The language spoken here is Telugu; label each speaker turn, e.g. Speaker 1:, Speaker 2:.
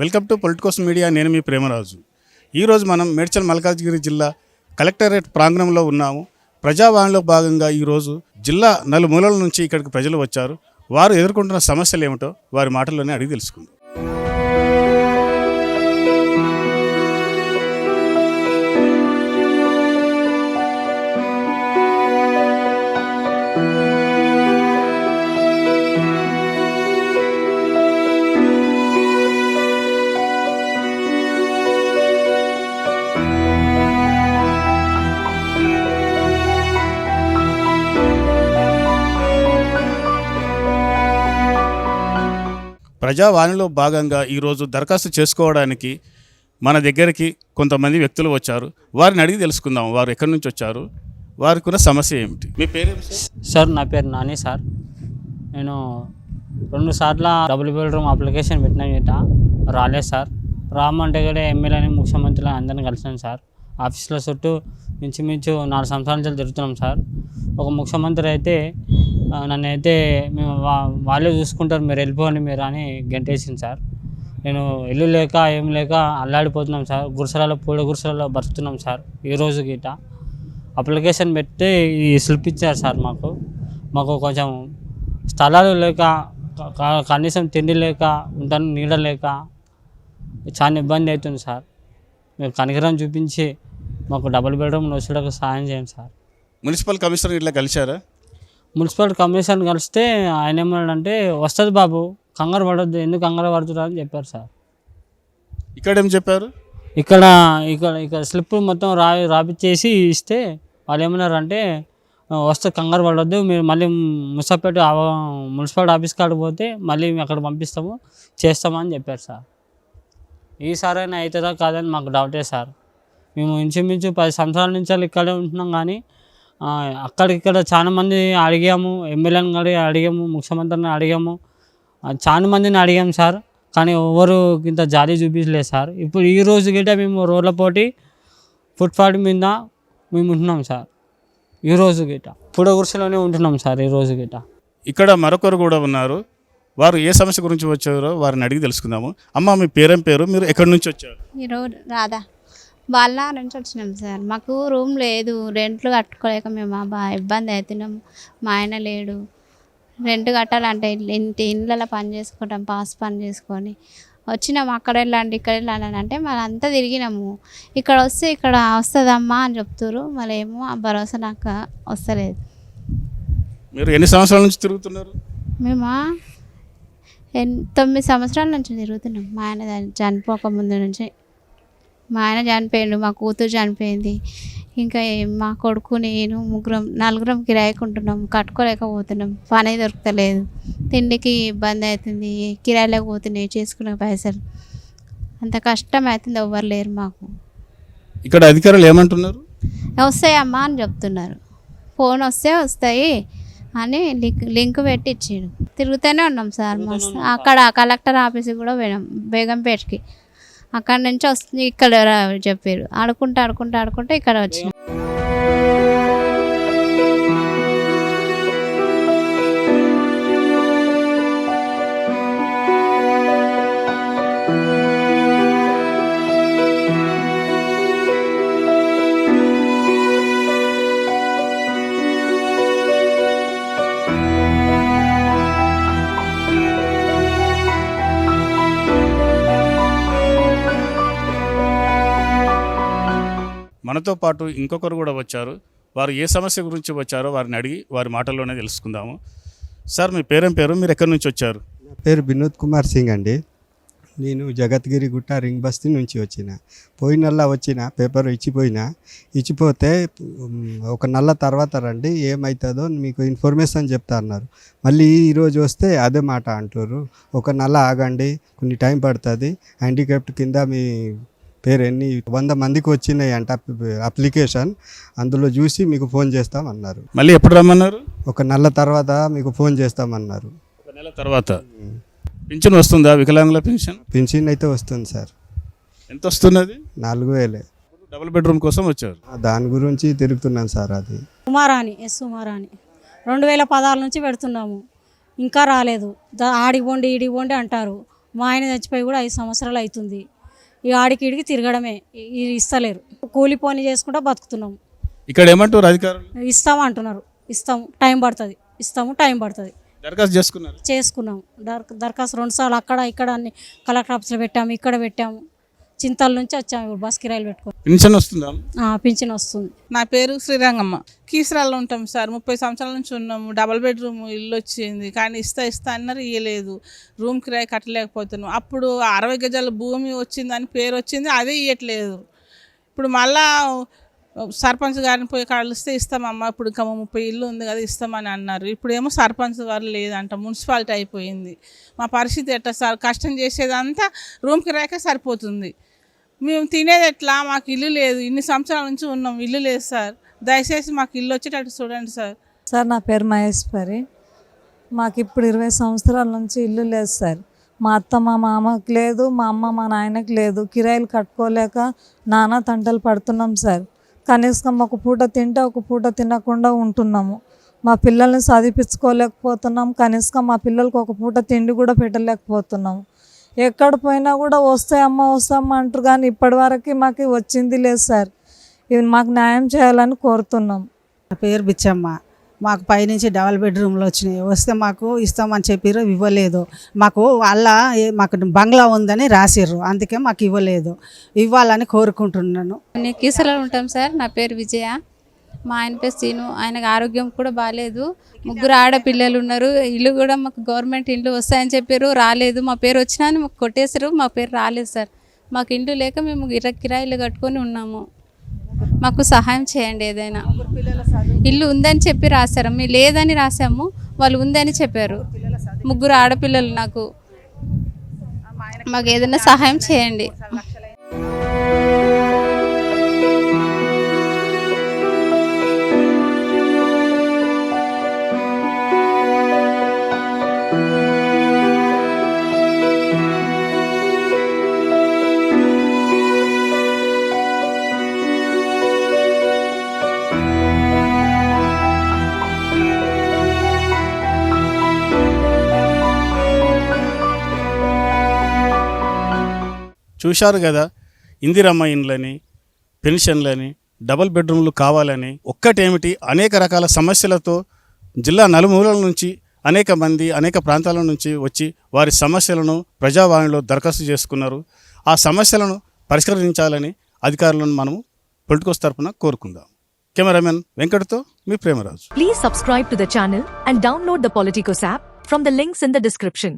Speaker 1: వెల్కమ్ టు పొలిటికోస్ మీడియా నేను మీ ప్రేమరాజు. ఈరోజు మనం మేడ్చల్ మల్కాజ్గిరి జిల్లా కలెక్టరేట్ ప్రాంగణంలో ఉన్నాము. ప్రజావాణిలో భాగంగా ఈరోజు జిల్లా నలుమూలల నుంచి ఇక్కడికి ప్రజలు వచ్చారు. వారు ఎదుర్కొంటున్న సమస్యలు ఏమిటో వారి మాటల్లోనే అడిగి తెలుసుకుందాం. ప్రజావాణిలో భాగంగా ఈరోజు దరఖాస్తు చేసుకోవడానికి మన దగ్గరికి కొంతమంది వ్యక్తులు వచ్చారు. వారిని అడిగి తెలుసుకుందాం. వారు ఎక్కడి నుంచి వచ్చారు? వారికి ఉన్న సమస్య ఏమిటి? మీ పేరు సార్?
Speaker 2: నా పేరు నాని సార్. నేను రెండు సార్ల డబుల్ బెడ్రూమ్ అప్లికేషన్ పెట్టిన గిట రాలేదు సార్. రామంటే కూడా ఎమ్మెల్యేని ముఖ్యమంత్రులు అందరిని కలిసాను సార్. ఆఫీస్లో చుట్టూ మించుమించు నాలుగు సంవత్సరాల నుంచి తిరుగుతున్నాం సార్. ఒక ముఖ్యమంత్రి అయితే నన్ను అయితే మేము వాళ్ళే చూసుకుంటారు మీరు వెళ్ళిపోండి మీరు అని గంటేసింది సార్. నేను ఇల్లు లేక ఏం లేక అల్లాడిపోతున్నాం సార్. గుడిసెలలో పూల గుడిసెలలో బతుకుతున్నాం సార్ ఈ రోజు గిట. అప్లికేషన్ పెట్టి ఈ స్లిప్ ఇచ్చారు సార్ మాకు. మాకు కొంచెం స్థలాలు లేక కనీసం తిండి లేక ఉంటాను నీడ లేక చాలా ఇబ్బంది అవుతుంది సార్. మీరు కనికరం చూపించి మాకు డబుల్ బెడ్రూమ్ వచ్చేటప్పుడు సహాయం చేయండి సార్.
Speaker 1: మున్సిపల్ కమిషనర్ ఇట్లా కలిశారా?
Speaker 2: మున్సిపల్ కమిషన్ కలిస్తే ఆయన ఏమన్నాడంటే వస్తుంది బాబు కంగారు పడొద్దు ఎందుకు కంగారు పడుతున్నారు? అని చెప్పారు సార్.
Speaker 1: ఇక్కడ ఏం చెప్పారు?
Speaker 2: ఇక్కడ ఇక్కడ ఇక్కడ స్లిప్ మొత్తం రా రాపిచ్చేసి ఇస్తే వాళ్ళు ఏమన్నారంటే "ఆ, వస్తే కంగారు పడొద్దు మీరు మళ్ళీ ముసాపేట మున్సిపల్ ఆఫీస్ కాడికి పోతే మళ్ళీ మేము అక్కడ పంపిస్తాము చేస్తామని చెప్పారు సార్. ఈసారైనా అవుతుందా కాదని మాకు డౌటే సార్. మేము ఇంచుమించు పది సంవత్సరాల నుంచి వాళ్ళు ఇక్కడే ఉంటున్నాం కానీ అక్కడిక్కడ చాలా మంది అడిగాము ఎమ్మెల్యేని కూడా అడిగాము ముఖ్యమంత్రిని అడిగాము. చాలా మందిని అడిగాము సార్ కానీ ఎవరు ఇంత జాలి చూపించలేదు సార్. ఇప్పుడు ఈ రోజు గిట్ట మేము రోడ్ల పోటీ ఫుట్పాత్ మీద మేము ఉంటున్నాం సార్. ఈ రోజు గిట్ట పుడగుర్సలోనే ఉంటున్నాం సార్ ఈ రోజు గిట్ట.
Speaker 1: ఇక్కడ మరొకరు కూడా ఉన్నారు. వారు ఏ సమస్య గురించి వచ్చారో వారిని అడిగి తెలుసుకుందాము. అమ్మ మీ పేరేం పేరు? మీరు ఎక్కడి నుంచి వచ్చారు?
Speaker 3: ఈరోజు రాదా వాళ్ళ నుంచి వచ్చినాం సార్. మాకు రూమ్ లేదు రెంట్లు కట్టుకోలేక మేము బాగా ఇబ్బంది అవుతున్నాం మా ఆయన లేడు. రెంట్ కట్టాలంటే ఇంటి ఇళ్ళలో పని చేసుకుంటాం పాస్ పని చేసుకొని. వచ్చినాం అక్కడ వెళ్ళండి ఇక్కడ వెళ్ళాలని అంటే మళ్ళీ అంతా తిరిగినాము. ఇక్కడ వస్తే ఇక్కడ వస్తుందమ్మా అని చెప్తారు మళ్ళీ ఏమో ఆ భరోసా నాకు వస్తలేదు.
Speaker 1: మీరు ఎన్ని సంవత్సరాల నుంచి తిరుగుతున్నారు?
Speaker 3: మేము? ఎన్ తొమ్మిది సంవత్సరాల నుంచి తిరుగుతున్నాం. మా ఆయన చని- చనిపోక ముందు నుంచి. మా ఆయన చనిపోయిండు మా కూతురు చనిపోయింది. ఇంకా మా కొడుకు నేను ముగ్గురం నలుగురం కిరాయికుంటున్నాం కట్టుకోలేకపోతున్నాం పని దొరకలేదు. తిండికి ఇబ్బంది అవుతుంది కిరాయిలోకి పోతున్నాయి చేసుకునే పైసలు. అంత కష్టం అవుతుంది ఎవ్వరు లేరు మాకు.
Speaker 1: ఇక్కడ అధికారులు ఏమంటున్నారు?
Speaker 3: వస్తాయమ్మా అని చెప్తున్నారు. ఫోన్ వస్తే వస్తాయి అని లింక్ లింక్ పెట్టి ఇచ్చాడు తిరుగుతూనే ఉన్నాం సార్ మస్తు. అక్కడ కలెక్టర్ ఆఫీస్కి కూడా పోయినాం బేగంపేటకి. అక్కడ నుంచి వస్తుంది ఇక్కడ రా చెప్పారు. ఆడుకుంటూ ఆడుకుంటూ ఆడుకుంటూ ఇక్కడ వచ్చినాం
Speaker 1: మనతో పాటు ఇంకొకరు కూడా వచ్చారు. వారు ఏ సమస్య గురించి వచ్చారో వారిని అడిగి వారి మాటల్లోనే తెలుసుకుందాము. సార్ మీ పేరేం పేరు? మీరు ఎక్కడి నుంచి వచ్చారు?
Speaker 4: నా పేరు వినోద్ కుమార్ సింగ్ అండి. నేను జగద్గిరి గుట్ట రింగ్ బస్తీ నుంచి వచ్చిన. పోయినల్లా వచ్చిన పేపర్ ఇచ్చిపోయినా. ఇచ్చిపోతే ఒక నెల తర్వాత రండి ఏమవుతుందో మీకు ఇన్ఫర్మేషన్ చెప్తా అన్నారు. మళ్ళీ ఈరోజు వస్తే అదే మాట అంటారు ఒక నెల ఆగండి కొన్ని టైం పడుతుంది. హ్యాండిక్యాప్ట్ కింద మీ పేరు ఎన్ని వంద మందికి వచ్చినాయి అంట అప్లికేషన్. అందులో చూసి మీకు ఫోన్ చేస్తామన్నారు.
Speaker 1: మళ్ళీ ఎప్పుడు రమ్మన్నారు?
Speaker 4: ఒక నెల తర్వాత మీకు ఫోన్ చేస్తామన్నారు.
Speaker 1: ఒక నెల తర్వాత? పింఛన్ వస్తుందా? వికలాంగుల పింఛన్?
Speaker 4: పింఛన్ అయితే వస్తుంది సార్.
Speaker 1: ఎంత వస్తున్నది?
Speaker 4: నాలుగు వేలే.
Speaker 1: డబుల్ బెడ్రూమ్ కోసం వచ్చారు.
Speaker 4: దాని గురించి తిరుగుతున్నాను సార్ అది.
Speaker 5: ఉమారాణి ఎస్ ఉమారాణి రెండు వేల పదహారు నుంచి పెడుతున్నాము. ఇంకా రాలేదు. దా- ఆడికి పోండి ఈడికి పోండి అంటారు. మా ఆయన చచ్చిపోయి కూడా ఐదు సంవత్సరాలు అవుతుంది. ఇక ఆడికి ఇడికి తిరగడమే. ఇస్తలేరు. కూలి పని చేసుకుంటా బతుకుతున్నాము
Speaker 1: ఇక్కడ ఏమంటారు అధికారులు?
Speaker 5: ఇస్తాము అంటున్నారు. ఇస్తాము టైం పడుతుంది. ఇస్తాము టైం పడుతుంది.
Speaker 1: దరఖాస్తు చేసుకున్నారు?
Speaker 5: చేసుకున్నాము దర్ దరఖాస్తు రెండు సార్లు అక్కడ ఇక్కడ అన్ని కలెక్టర్ ఆఫీస్లో పెట్టాము ఇక్కడ పెట్టాము. చింతల నుంచి వచ్చాము ఇప్పుడు బస్ కిరాయిలు పెట్టుకొని.
Speaker 1: పెన్షన్ వస్తుందా?
Speaker 5: ఆ, పింఛన్ వస్తుంది.
Speaker 6: నా పేరు శ్రీరంగమ్మ. కీసరాల్లో ఉంటాం సార్. ముప్పై సంవత్సరాల నుంచి ఉన్నాము. డబల్ బెడ్రూమ్ ఇల్లు వచ్చింది. కానీ ఇస్తా ఇస్తా అన్నారు ఇవ్వలేదు రూమ్ కిరాయి కట్టలేకపోతున్నాం. అప్పుడు అరవై గజాల భూమి వచ్చిందని పేరు వచ్చింది అదే ఇవ్వట్లేదు ఇప్పుడు మళ్ళా సర్పంచ్ గారిని పోయి కలిస్తే ఇస్తామమ్మా. ఇప్పుడు ఇంకా ముప్పై ఇల్లు ఉంది కదా ఇస్తామని అన్నారు. ఇప్పుడేమో సర్పంచ్ గారు లేదంట. మున్సిపాలిటీ అయిపోయింది. మా పరిస్థితి ఎట్లా సార్? కష్టం చేసేదంతా రూమ్ కిరాయికే సరిపోతుంది. మేము తినేది ఎట్లా? మాకు ఇల్లు లేదు. ఇన్ని సంవత్సరాల నుంచి ఉన్నాం. ఇల్లు లేదు సార్. దయచేసి మాకు ఇల్లు వచ్చేటట్టు చూడండి సార్.
Speaker 7: సార్ నా పేరు మహేశ్వరి మాకు ఇప్పుడు ఇరవై సంవత్సరాల నుంచి ఇల్లు లేదు సార్. మా అత్త మా మామకు లేదు మా అమ్మ మా నాయనకి లేదు. కిరాయిలు కట్టుకోలేక నానా తంటలు పడుతున్నాం సార్. కనీసం ఒక పూట తింటే ఒక పూట తినకుండా ఉంటున్నాము. మా పిల్లల్ని చదివించుకోలేకపోతున్నాం. కనీసం మా పిల్లలకు ఒక పూట తిండి కూడా పెట్టలేకపోతున్నాము. ఎక్కడ పోయినా కూడా వస్తాయమ్మ వస్తాయమ్మ అంటారు. కానీ ఇప్పటివరకు మాకు వచ్చింది లేదు సార్. ఇది మాకు న్యాయం చేయాలని కోరుతున్నాం.
Speaker 8: నా పేరు బిచ్చమ్మ. మాకు పైనుంచి డబల్ బెడ్రూమ్లు వచ్చినాయి. వస్తే మాకు ఇస్తామని చెప్పారు ఇవ్వలేదు. మాకు వాళ్ళ మాకు బంగ్లా ఉందని రాసిర్రు. అందుకే మాకు ఇవ్వలేదు. ఇవ్వాలని కోరుకుంటున్నాను.
Speaker 9: నేను కీసరలో ఉంటాం సార్. నా పేరు విజయ. మా ఆయన పేరు సీను. ఆయనకు ఆరోగ్యం కూడా బాగాలేదు. ముగ్గురు ఆడపిల్లలు ఉన్నారు. ఇల్లు కూడా మాకు గవర్నమెంట్ ఇల్లు వస్తాయని చెప్పారు. రాలేదు. మా పేరు వచ్చినా అని మాకు కొట్టేశారు. మా పేరు రాలేదు సార్. మాకు ఇల్లు లేక మేము ఇర కిరాయిలు కట్టుకొని ఉన్నాము. మాకు సహాయం చేయండి ఏదైనా. ఇల్లు ఉందని చెప్పి రాశారు. మీ లేదని రాసాము వాళ్ళు ఉందని చెప్పారు. ముగ్గురు ఆడపిల్లలు నాకు. మాకు ఏదైనా సహాయం చేయండి.
Speaker 1: చూశారు కదా? ఇందిరమ్మ ఇండ్లని పెన్షన్లని డబల్ బెడ్రూమ్లు కావాలని ఒక్కటేమిటి? అనేక రకాల సమస్యలతో జిల్లా నలుమూలల నుంచి అనేక మంది అనేక ప్రాంతాల నుంచి వచ్చి వారి సమస్యలను ప్రజావాణిలో దరఖాస్తు చేసుకున్నారు. ఆ సమస్యలను పరిష్కరించాలని అధికారులను మనం పొలిటికోస్ తరఫున కోరుకుందాం. కెమెరామెన్ వెంకట్తో మీ Premaraju.
Speaker 10: Please subscribe to the channel and download the Politicos app from the links in the description